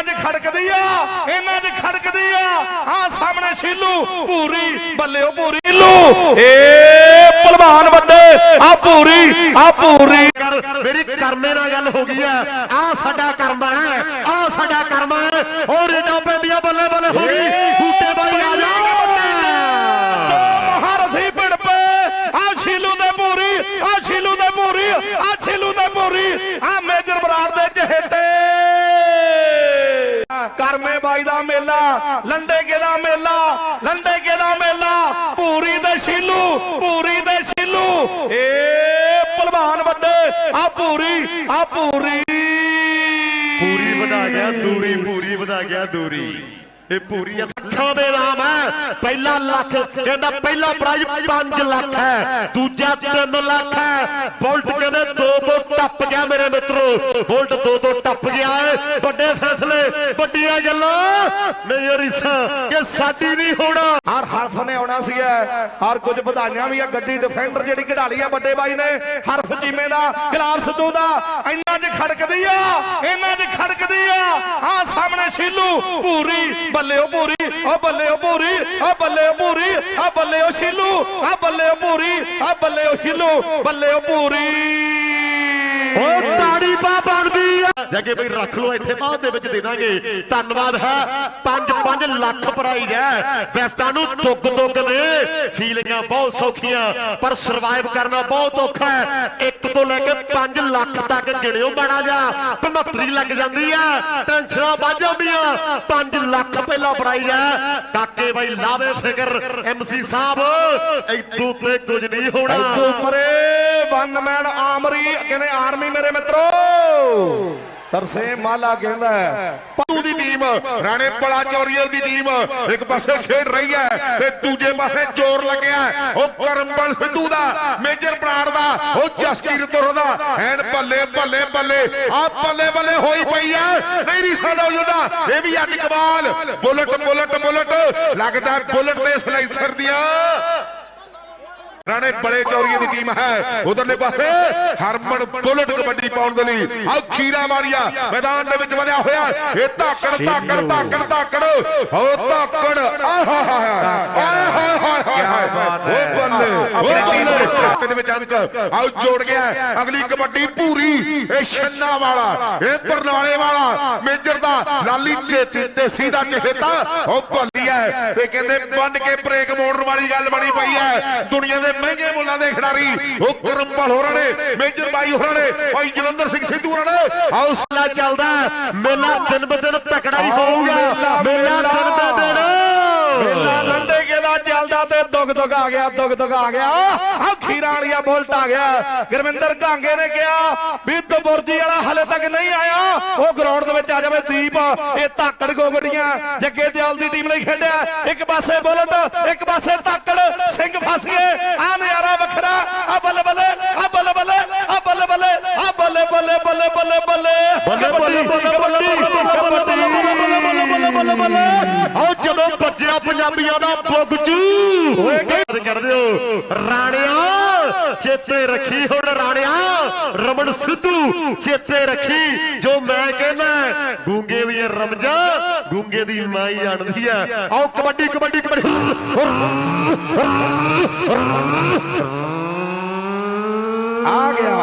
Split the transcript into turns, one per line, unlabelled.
ਇਹਨਾਂ 'ਚ ਖੜਕਦੀ ਆ, ਇਹਨਾਂ 'ਚ ਖੜਕਦੀ ਆ। ਆ ਸਾਹਮਣੇ ਛੀਲੂ ਪੂਰੀ ਬੱਲਿਓ ਪੂਰੀ ਛੀਲੂ। ਏ ਪਹਿਲਵਾਨ ਵੱਡੇ, ਆ ਪੂਰੀ ਆ ਪੂਰੀ
ਕਰ, ਮੇਰੀ ਕਰਮੇ ਨਾਲ ਗੱਲ ਹੋ ਗਈ ਆ। ਆ ਸਾਡਾ ਕਰਮਾ ਹੈ, ਆ ਸਾਡਾ ਕਰਮ ਹੈ। ਹੋਰ ਇਹਨਾਂ ਪੈਂਦੀਆਂ ਬੱਲੇ ਬੱਲੇ ਹੋ ਗਈ ਬੂਟੇ ਬਾਈ ਆ ਜਾ
ਮਹਾਰਥੀ ਪਿੰਡ ਪੇ ਆ ਛੀਲੂ ਦੇ ਪੂਰੀ ਆ ਛੀਲੂ ਦੇ ਪੂਰੀ ਆ ਛੀਲੂ ਦੇ ਪੂਰੀ ਆ ਮੇਜਰ ਬਰਾੜ ਦੇ ਚਹੇਤੇ ਕਰਮੇ ਬਾਈ ਦਾ ਮੇਲਾ, ਲੰਡੇ ਕੇ ਦਾ ਮੇਲਾ, ਲੰਡੇ ਦਾ ਮੇਲਾ, ਪੂਰੀ ਦੇ ਸ਼ੀਲੂ, ਪੂਰੀ ਦੇ ਸ਼ੀਲੂ। ਏ ਭਲਵਾਨ ਵੱਡੇ, ਆ ਪੂਰੀ ਆ ਪੂਰੀ।
ਪੂਰੀ ਵਧਾ ਗਿਆ, ਦੂਰੀ, ਪੂਰੀ ਵਧਾ ਗਿਆ, ਦੂਰੀ। ਇਹ ਪੂਰੀ ਅੱਖਾਂ ਦੇ ਨਾਮ ਹੈ। ਪਹਿਲਾ ਲੱਖ, ਕਹਿੰਦਾ ਪਹਿਲਾ ਪ੍ਰਾਈਜ਼ 5 ਲੱਖ ਹੈ। ਦੂਜਾ 3 ਲੱਖ ਹੈ। ਬੁਲਟ ਕਹਿੰਦੇ 2 2 ਟੱਪ ਗਿਆ ਮੇਰੇ ਮਿੱਤਰੋ। ਬੁਲਟ 2 2 ਟੱਪ ਗਿਆ ਹੈ ਵੱਡੇ ਫੈਸਲੇ, ਵੱਡੀਆਂ ਗੱਲਾਂ। ਨਹੀਂ ਰਿਸਾ ਕਿ ਸਾਡੀ ਨਹੀਂ ਹੋਣਾ।
ਹਰ ਹਰਫ ਨੇ ਆਉਣਾ ਸੀ ਹਰ ਕੁਝ ਵਧਾਈਆਂ ਵੀ ਆ, ਗੱਡੀ ਡਿਫੈਂਡਰ ਜਿਹੜੀ ਖਿਡਾਲੀ ਆ, ਵੱਡੇ ਬਾਈ ਨੇ। ਹਰਫ ਚੀਮੇ ਦਾ, ਗੁਲਾਬ ਸਿੱਧੂ ਦਾ। ਇੰਨਾ 'ਚ ਖੜਕਦੀ ਆ ਇਹਨਾਂ 'ਚ ਖੜਕਦੀ ਆ। ਆ ਸ਼ੀਲੂ ਪੂਰੀ ਬੱਲੇ ਉਹ ਪੂਰੀ ਆ ਬੱਲੇ ਉਹ ਪੂਰੀ ਆ ਬੱਲੇ ਉਹ ਪੂਰੀ ਆ ਬੱਲੇ ਉਹ ਸ਼ੀਲੂ ਆ ਬੱਲੇ ਉਹ ਪੂਰੀ ਆ ਬੱਲੇ ਉਹ ਸ਼ੀਲੂ
ਬੱਲੇ ਉਹ ਪੂਰੀ ਬਣਦੀ ਆ ਬਈ ਰੱਖ ਲਓ, ਇੱਥੇ ਬਾਅਦ ਦੇ ਵਿੱਚ ਦੇ ਦਾਂਗੇ। ਧੰਨਵਾਦ ਹੈ। 5-5 ਲੱਖ ਪ੍ਰਾਈਜ਼ ਹੈ। ਵੈਸਟਾਂ ਨੂੰ ਦੁੱਗ ਦੁੱਗ ਨੇ। ਫੀਲਿੰਗਾਂ ਬਹੁਤ ਸੌਖੀਆਂ, ਪਰ ਸਰਵਾਈਵ ਕਰਨਾ ਬਹੁਤ ਔਖਾ ਹੈ। 1 ਤੋਂ ਲੈ ਕੇ 5 ਲੱਖ ਤੱਕ ਗਿਣਿਓ ਮਾੜਾ ਜਾ 75 ਲੱਗ ਜਾਂਦੀ ਆ। ਟੈਨਸ਼ਨਾਂ ਵੱਧ ਜਾਂਦੀਆਂ। 5 ਲੱਖ ਪਹਿਲਾ ਪ੍ਰਾਈਜ਼ ਹੈ। ਕਾਕੇ ਬਾਈ ਲਾਵੇ ਫਿਕਰ ਐਮਸੀ ਸਾਹਿਬ ਇਤੋਂ ਤੇ ਕੁਝ ਨਹੀਂ ਹੋਣਾ।
ਇਦੋਂ ਪਰੇ ਵਨ ਮੈਨ ਆਮਰੀ ਕਹਿੰਦੇ ਆਰਮੀ ਮੇਰੇ ਮਿੱਤਰੋ। ਤਰਸੇ ਮਾਲਾ ਕਹਿੰਦਾ
ਪੱਤੂ ਦੀ ਟੀਮ, ਰਾਣੇ ਬੜਾ ਚੌਰੀਅਲ ਦੀ ਟੀਮ, ਇੱਕ ਪਾਸੇ ਖੇਡ ਰਹੀ ਹੈ ਤੇ ਦੂਜੇ ਪਾਸੇ ਜ਼ੋਰ ਲੱਗਿਆ ਉਹ ਕਰਮਬਲ ਸਿੱਧੂ ਦਾ, ਮੇਜਰ ਬਰਾੜ ਦਾ, ਉਹ ਜਸਕੀਰ ਤੁਰ ਦਾ। ਐਨ ਬੱਲੇ ਬੱਲੇ ਬੱਲੇ ਆ ਬੱਲੇ ਬੱਲੇ ਹੋਈ ਪਈ ਹੈ। ਨਹੀਂ ਰੀ ਸਾਡਾ ਜੁਦਾ ਇਹ ਵੀ ਅੱਜ ਕਮਾਲ। ਬੁਲਟ ਬੁਲਟ ਬੁਲਟ, ਲੱਗਦਾ ਬੁਲਟ ਦੇ ਸਲਾਈਸਰ ਦੀਆਂ। ਰਾਣੇ ਬੜੇ ਚੌਰੀਏ ਦੀ ਟੀਮ ਹੈ। ਉਧਰਲੇ ਪਾਸੇ ਹਰਮਨ ਬੁਲਟ ਕਬੱਡੀ ਪਾਉਣ ਦੇ ਲਈ ਆ ਖੀਰਾ ਮਾਰੀਆ। ਮੈਦਾਨ ਦੇ ਵਿੱਚ ਵਧਿਆ ਹੋਇਆ। ਇਹ ਧਾਕੜ ਧਾਕੜ ਧਾਕੜ ਧਾਕੜ। ਹੋ ਧਾਕੜ। ਆਹ ਹਾਏ ਹਾਏ ਹਾਏ। ਹਾਏ ਓ ਬੱਲੇ ਓ ਬੱਲੇ। ਖਾਤੇ ਦੇ ਵਿੱਚ ਅੰਕ। ਆਉ ਜੋੜ ਗਿਆ। ਅਗਲੀ ਕਬੱਡੀ ਪੂਰੀ ਇਹ ਛੰਨਾ ਵਾਲਾ। ਇਹ ਬਰਨਾਲੇ ਵਾਲਾ। ਮੇਜਰ ਦਾ ਲਾਲੀ ਚੇਤੇ ਤੇ ਸੀਦਾ ਚਹੇਤਾ। ਉਹ ਭੱਲੀ ਹੈ। ਤੇ ਕਹਿੰਦੇ ਬੰਨ ਕੇ ਬ੍ਰੇਕ ਮੋੜਨ ਵਾਲੀ ਗੱਲ ਬਣੀ ਪਈ ਹੈ। ਦੁਨੀਆ ਦੇ ਮਹਿੰਗੇ ਮੁੱਲਾਂ ਦੇ ਖਿਡਾਰੀ ਉਹ ਕਰਮਪਾਲ ਹੋਰਾਂ ਨੇ ਮੇਜਰ ਬਾਈ ਹੋਰਾਂ ਨੇ ਭਾਈ ਜਲੰਧਰ ਸਿੰਘ ਸਿੱਧੂ ਹੋਰਾਂ ਨੇ।
ਮੇਲਾ ਚੱਲਦਾ। ਮੇਲਾ ਦਿਨ ਬ ਦਿਨ ਤਕੜਾ ਹੀ ਹੋਊਗਾ। ਮੇਲਾ ਦਿਨ ਬ ਦਿਨ।
ਮੇਲਾ ਲੰਡੇ ਦੁੱਗ ਦੁੱਗ ਆ ਗਿਆ ਦੁੱਗ ਦੁੱਗ ਆ ਗਿਆ। ਆ ਖੀਰਾਂ ਵਾਲੀਆ ਬੁਲਟ ਆ ਗਿਆ। ਗੁਰਵਿੰਦਰ ਘਾਂਗੇ ਨੇ ਕਿਹਾ ਵੀ ਦਬੁਰਜੀ ਵਾਲਾ ਹਲੇ ਤੱਕ ਨਹੀਂ ਆਇਆ। ਉਹ ਗਰਾਊਂਡ ਦੇ ਵਿੱਚ ਆ ਜਾਵੇ ਦੀਪ। ਇਹ ਧਾਕੜ ਗੋਗੜੀਆਂ ਜੱਗੇ ਦਿਆਲ ਦੀ ਟੀਮ ਲਈ ਖੇਡਿਆ। ਇੱਕ ਪਾਸੇ ਬੁਲਟ, ਇੱਕ ਪਾਸੇ ਧਾਕੜ। ਸਿੰਘ ਫਸ ਗਏ। ਆ ਨਜ਼ਾਰਾ
ਬੱਜਿਆ ਪੰਜਾਬੀਆਂ ਦਾ ਬੁੱਗ ਚੂ। ਓਏ ਕੀ ਕਰਦੇ ਹੋ? ਰਾਣਿਆ ਚੇਤੇ ਰੱਖੀ ਹੁਣ ਰਾਣਿਆ। ਰਮਨ ਸਿੱਧੂ ਚੇਤੇ ਰੱਖੀ। ਜੋ ਮੈਂ ਕਹਿੰਦਾ ਗੂੰਗੇ ਵੀ ਰਮਜਾ ਗੂੰਗੇ ਦੀ ਮਾਈ ਅੜਦੀ ਆ। ਆਓ ਕਬੱਡੀ ਕਬੱਡੀ ਕਬੱਡੀ।
ਆ ਗਿਆ।